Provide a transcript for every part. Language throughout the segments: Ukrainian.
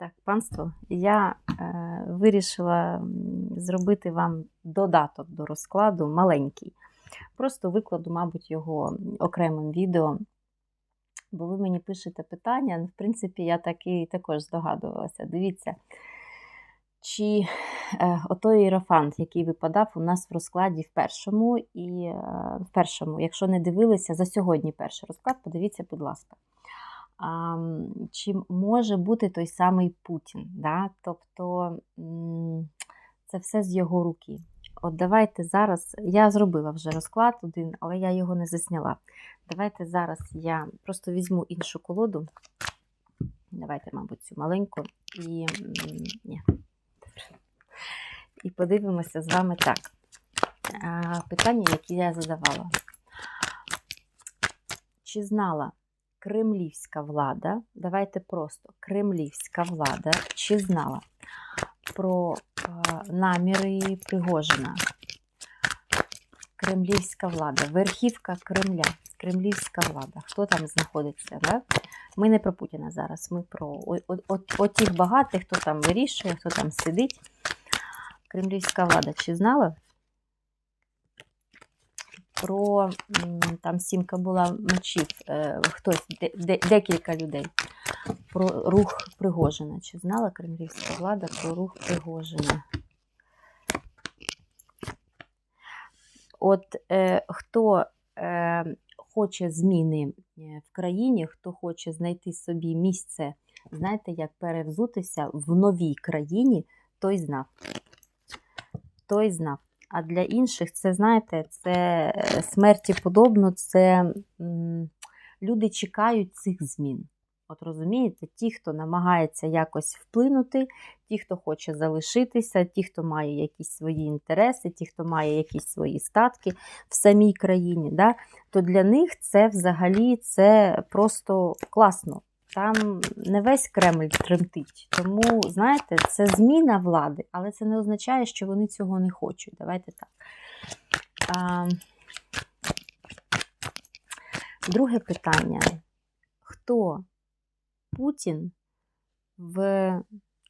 Так, панство, я е, вирішила зробити вам додаток до розкладу маленький. Просто викладу, мабуть, його окремим відео, бо ви мені пишете питання. ну, В принципі, я так і також здогадувалася. Дивіться, чи е, отой іерофант, який випадав у нас в розкладі в першому, і е, в першому, якщо не дивилися, за сьогодні перший розклад, подивіться, будь ласка. Чи може бути той самий Путін? Да? Тобто це все з його руки. От давайте зараз, я зробила вже розклад один, але я його не засняла. Давайте зараз я просто візьму іншу колоду. Давайте, мабуть, цю маленьку. І, ні. і подивимося з вами так. Питання, які я задавала. Чи знала кремлівська влада, давайте просто кремлівська влада, чи знала про е, наміри Пригожина? Кремлівська влада, верхівка Кремля, кремлівська влада. Хто там знаходиться? Да? Ми не про Путіна зараз, ми про о- о- от, от тих багатих, хто там вирішує, хто там сидить. Кремлівська влада, чи знала? Про там сімка була мечів, е, хтось, де, де, декілька людей. Про рух Пригожина. Чи знала кремлівська влада про рух Пригожина? От е, хто е, хоче зміни е, в країні, хто хоче знайти собі місце, знаєте, як перевзутися в новій країні, той знав. Той знав. А для інших це, знаєте, це е, смерті подобно, це м, люди чекають цих змін. От розумієте, ті, хто намагається якось вплинути, ті, хто хоче залишитися, ті, хто має якісь свої інтереси, ті, хто має якісь свої статки в самій країні, да, то для них це взагалі це просто класно. Там не весь Кремль тремтить. Тому, знаєте, це зміна влади, але це не означає, що вони цього не хочуть. Давайте так. А, друге питання. Хто Путін в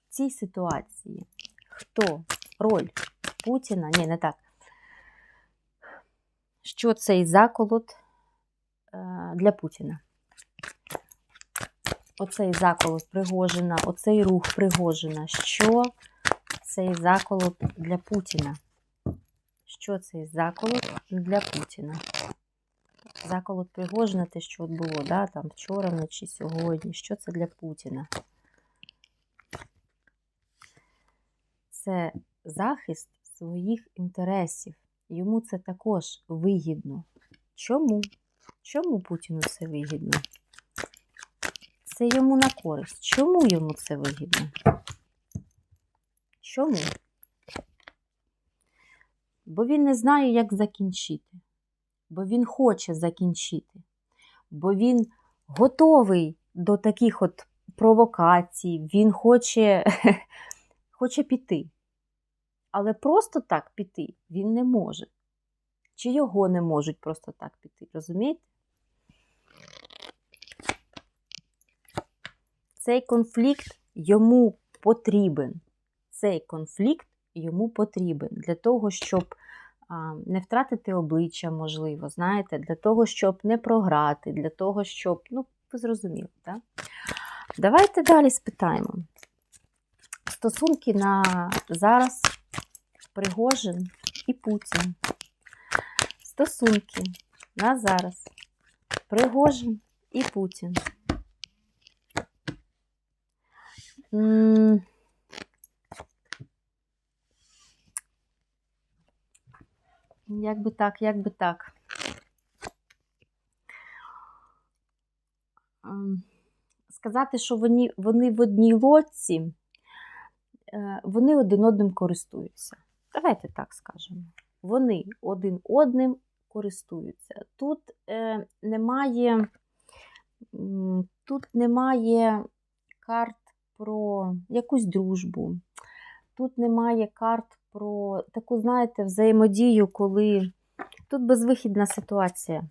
цій ситуації? Хто роль Путіна? Ні, не так. Що цей заколот е, для Путіна? Оцей заколот Пригожина, оцей рух Пригожина. Що цей заколот для Путіна? Що цей заколот для Путіна? Заколот Пригожина, те, що от було, да, там вчора вночі, сьогодні. Що це для Путіна? Це захист своїх інтересів. Йому це також вигідно. Чому? Чому Путіну це вигідно? Це йому на користь. Чому йому це вигідно? Чому? Бо він не знає, як закінчити. Бо він хоче закінчити. Бо він готовий до таких от провокацій. Він хоче, хоче піти. Але просто так піти він не може. Чи його не можуть просто так піти, розумієте? Цей конфлікт йому потрібен. Цей конфлікт йому потрібен для того, щоб не втратити обличчя, можливо, знаєте, для того, щоб не програти, для того, щоб, ну, ви зрозуміли, так? Давайте далі спитаємо. Стосунки на зараз Пригожин і Путін. Стосунки на зараз Пригожин і Путін. М, Як би так, як би так. Ем, Сказати, що вони, вони в одній лодці, е, вони один одним користуються. Давайте так скажемо. Вони один одним користуються. Тут е, немає, тут немає карт про якусь дружбу. Тут немає карт про таку, знаєте, взаємодію, коли тут безвихідна ситуація.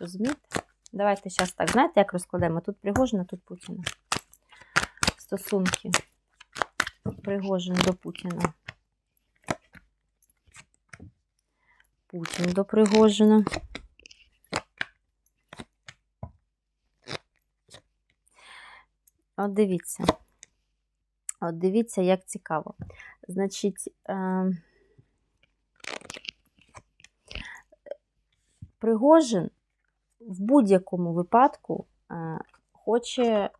Розумієте? Давайте зараз так, знаєте, як розкладемо? Тут Пригожина, тут Путіна. стосунки Пригожин до Путіна. Путін до Пригожина. От дивіться. От дивіться, як цікаво. Значить, е... Пригожин в будь-якому випадку е... хоче е...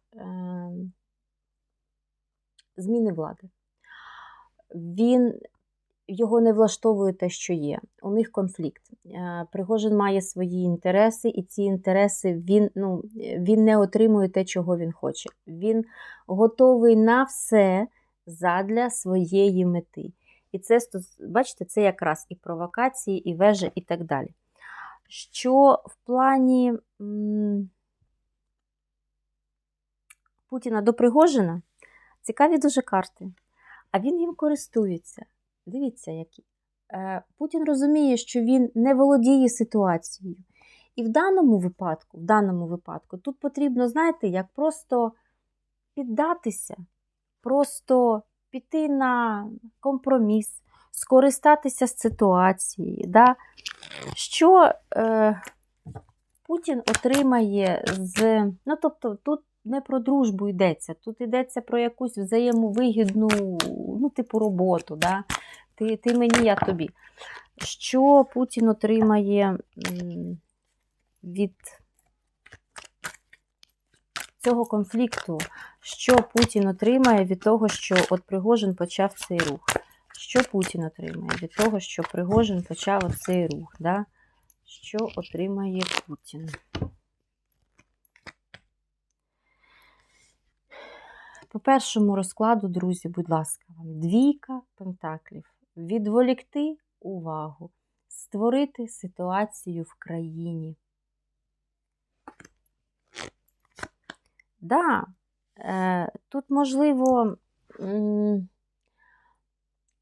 зміни влади. Він його не влаштовує те, що є. У них конфлікт. Е, Пригожин має свої інтереси, і ці інтереси він ну, він не отримує те, чого він хоче. Він готовий на все задля своєї мети. І це, бачите, це якраз і провокації, і вежа, і так далі. Що в плані м Путіна до Пригожина цікаві дуже карти, а він їм користується. Дивіться, які. Е, Путін розуміє, що він не володіє ситуацією. І в даному випадку, в даному випадку, тут потрібно, знаєте, як просто піддатися, просто піти на компроміс, скористатися з ситуацією. Да? Що е, Путін отримає з. Ну, тобто, тут не про дружбу йдеться, тут йдеться про якусь взаємовигідну, ну, типу, роботу. Да? Ти, Ти мені, я тобі. Що Путін отримає від цього конфлікту? Що Путін отримає від того, що от Пригожин почав цей рух? Що Путін отримає від того, що Пригожин почав цей рух? Да? Що отримає Путін? По першому розкладу, друзі, будь ласка, вам двійка пентаклів. Відволікти увагу, створити ситуацію в країні. Да, е, тут можливо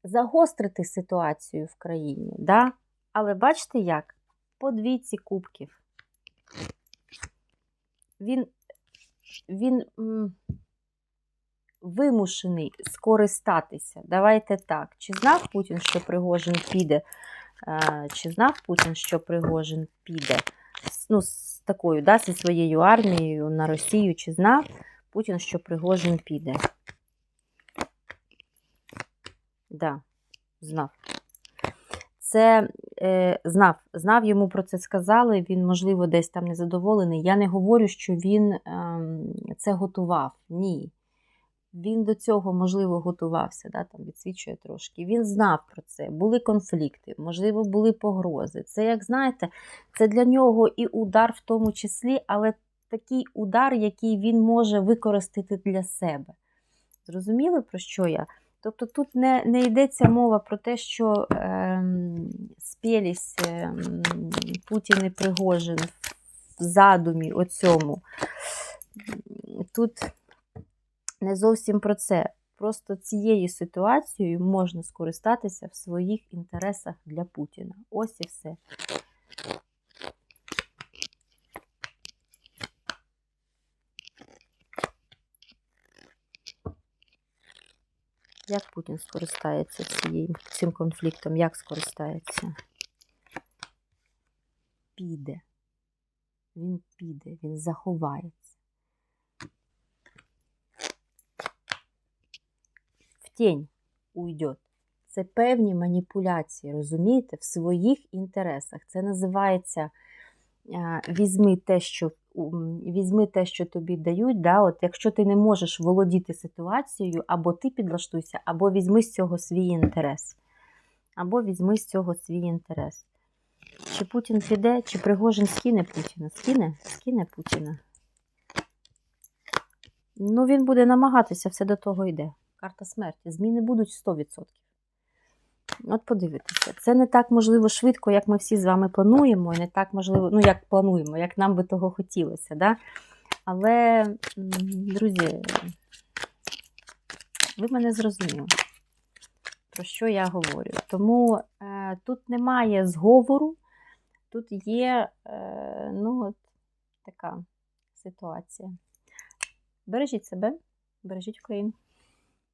загострити ситуацію в країні, да? але бачите як? По двійці кубків. Він, він вимушений скористатися. Давайте так. Чи знав Путін, що Пригожин піде? Е, чи знав Путін, що Пригожин піде? Ну, з такою, да, зі своєю армією на Росію, чи знав Путін, що Пригожин піде? Да, знав. Це е, знав, знав, йому про це сказали. Він, можливо, десь там незадоволений. Я не говорю, що він е, це готував. Ні. Він до цього, можливо, готувався, да, там відсвічує трошки. Він знав про це, були конфлікти, можливо, були погрози. Це, як знаєте, це для нього і удар в тому числі, але такий удар, який він може використати для себе. Зрозуміли, про що я? Тобто тут не не йдеться мова про те, що е, спілість е, Путін і Пригожин в задумі оцьому. Тут не зовсім про це. Просто цією ситуацією можна скористатися в своїх інтересах для Путіна. Ось і все. Як Путін скористається цією, цим конфліктом? Як скористається? Піде. Він піде, він заховається. Тінь уйде. Це певні маніпуляції, розумієте, в своїх інтересах. Це називається візьми те, що візьми те, що тобі дають. Да? От Якщо ти не можеш володіти ситуацією, або ти підлаштуйся, або візьми з цього свій інтерес. Або візьми з цього свій інтерес. Чи Путін піде, чи Пригожин скине Путіна? Скине? Скине Путіна. Ну, він буде намагатися, все до того йде карта смерті. Зміни будуть 100%. От подивитися, це не так можливо швидко, як ми всі з вами плануємо, і не так можливо, ну, як плануємо, як нам би того хотілося. Да? Але, друзі, ви мене зрозуміли, про що я говорю. Тому е, тут немає зговору, тут є е, ну, от така ситуація. Бережіть себе. Бережіть Україну.